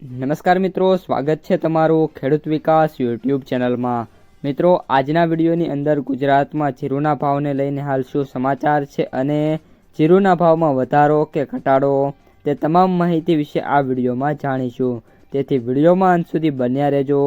નમસ્કાર મિત્રો, સ્વાગત છે તમારું ખેડૂત વિકાસ યુટ્યુબ ચેનલમાં. મિત્રો, આજના વિડીયોની અંદર ગુજરાતમાં જીરુના ભાવને લઈને હાલ શું સમાચાર છે અને જીરુના ભાવમાં વધારો કે ઘટાડો તે તમામ માહિતી વિશે આ વિડીયોમાં જાણીશું. તેથી વિડીયોમાં અંત સુધી બન્યા રહેજો.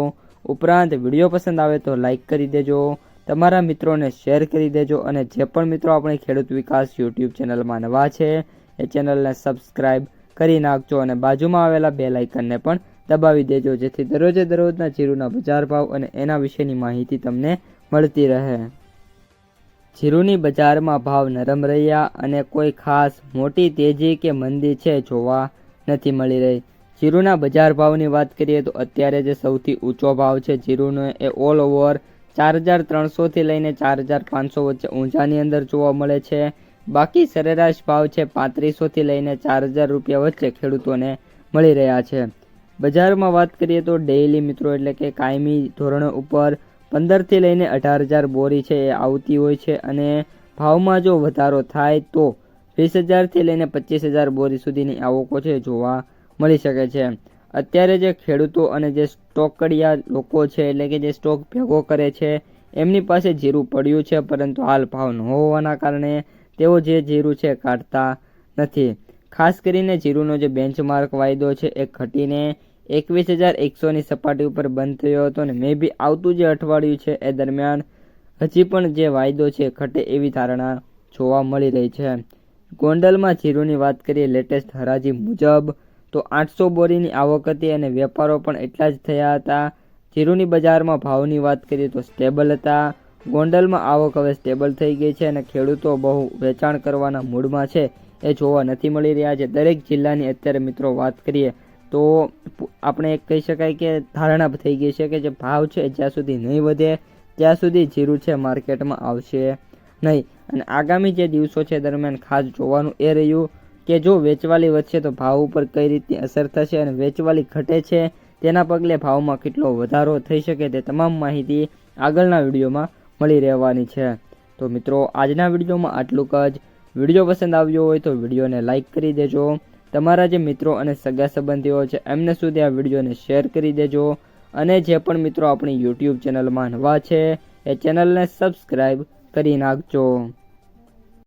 ઉપરાંત વીડિયો પસંદ આવે તો લાઇક કરી દેજો, તમારા મિત્રોને શેર કરી દેજો અને જે પણ મિત્રો આપણી ખેડૂત વિકાસ યુટ્યુબ ચેનલમાં નવા છે, એ ચેનલને સબસ્ક્રાઈબ કરી નાખજો અને બાજુમાં આવેલા બે લાઇકનને પણ દબાવી દેજો, જેથી દરરોજે દરરોજના જીરુના બજાર ભાવ અને એના વિશેની માહિતી તમને મળતી રહે. જીરુની બજારમાં ભાવ નરમ રહ્યા અને કોઈ ખાસ મોટી તેજી કે મંદી છે જોવા નથી મળી રહી. જીરુના બજાર ભાવની વાત કરીએ તો અત્યારે જે સૌથી ઊંચો ભાવ છે જીરુનો એ ઓલ ઓવર ચાર હજાર ત્રણસોથી લઈને ચાર હજાર પાંચસો વચ્ચે ઊંઝાની અંદર જોવા મળે છે. બાકી સરેરાશ ભાવ છે પાંત્રીસોથી લઈને ચાર હજાર રૂપિયા વચ્ચે ખેડૂતોને મળી રહ્યા છે. બજારમાં વાત કરીએ તો ડેઇલી મિત્રો એટલે કે કાયમી ધોરણો ઉપર પંદરથી લઈને અઢાર હજાર બોરી છે એ આવતી હોય છે અને ભાવમાં જો વધારો થાય તો વીસ હજારથી લઈને પચીસ હજાર બોરી સુધીની આવકો છે જોવા મળી શકે છે. અત્યારે જે ખેડૂતો અને જે સ્ટોકડિયા લોકો છે એટલે કે જે સ્ટોક ભેગો કરે છે, એમની પાસે જીરું પડ્યું છે, પરંતુ હાલ ભાવ ન હોવાના કારણે તેઓ જે જીરું છે કાઢતા નથી. ખાસ કરીને જીરુનો જે બેન્ચમાર્ક વાયદો છે એ ઘટીને એકવીસ હજાર એકસોની સપાટી ઉપર બંધ થયો હતો અને મે બી આવતું જે અઠવાડિયું છે એ દરમિયાન હજી પણ જે વાયદો છે ઘટે એવી ધારણા જોવા મળી રહી છે. ગોંડલમાં જીરુની વાત કરીએ લેટેસ્ટ હરાજી મુજબ તો આઠસો બોરીની આવક હતી અને વેપારો પણ એટલા જ થયા હતા. જીરુની બજારમાં ભાવની વાત કરીએ તો સ્ટેબલ હતા. ગોંડલમાં આવક હવે સ્ટેબલ થઈ ગઈ છે અને ખેડૂતો બહુ વેચાણ કરવાના મૂડમાં છે. એ જોવા નથી મળી રહ્યા છે. દરેક જિલ્લાની અત્યારે મિત્રો વાત કરીએ તો આપણે એક કહી શકાય કે ધારણા થઈ ગઈ છે કે જે ભાવ છે જ્યાં સુધી નહીં વધે, ત્યાં સુધી જીરું છે માર્કેટમાં આવશે નહીં. અને આગામી જે દિવસો છે દરમિયાન ખાસ જોવાનું એ રહ્યું કે જો વેચવાલી વધશે તો ભાવ ઉપર કઈ રીતની અસર થશે અને વેચવાલી ઘટે છે તેના પગલે ભાવમાં કેટલો વધારો થઈ શકે તે તમામ માહિતી આગળના વિડીયોમાં મળી રહેવાની છે. તો મિત્રો, આજના વિડીયોમાં આટલું જ. વીડિયો પસંદ આવ્યો હોય તો વિડીયોને લાઇક કરી દેજો. તમારા જે મિત્રો અને સગા સંબંધીઓ છે, એમને સુધી આ વિડીયોને શેર કરી દેજો. અને જે પણ મિત્રો આપણી યુટ્યુબ ચેનલમાં નવા છે, એ ચેનલને સબસ્ક્રાઈબ કરી નાખજો.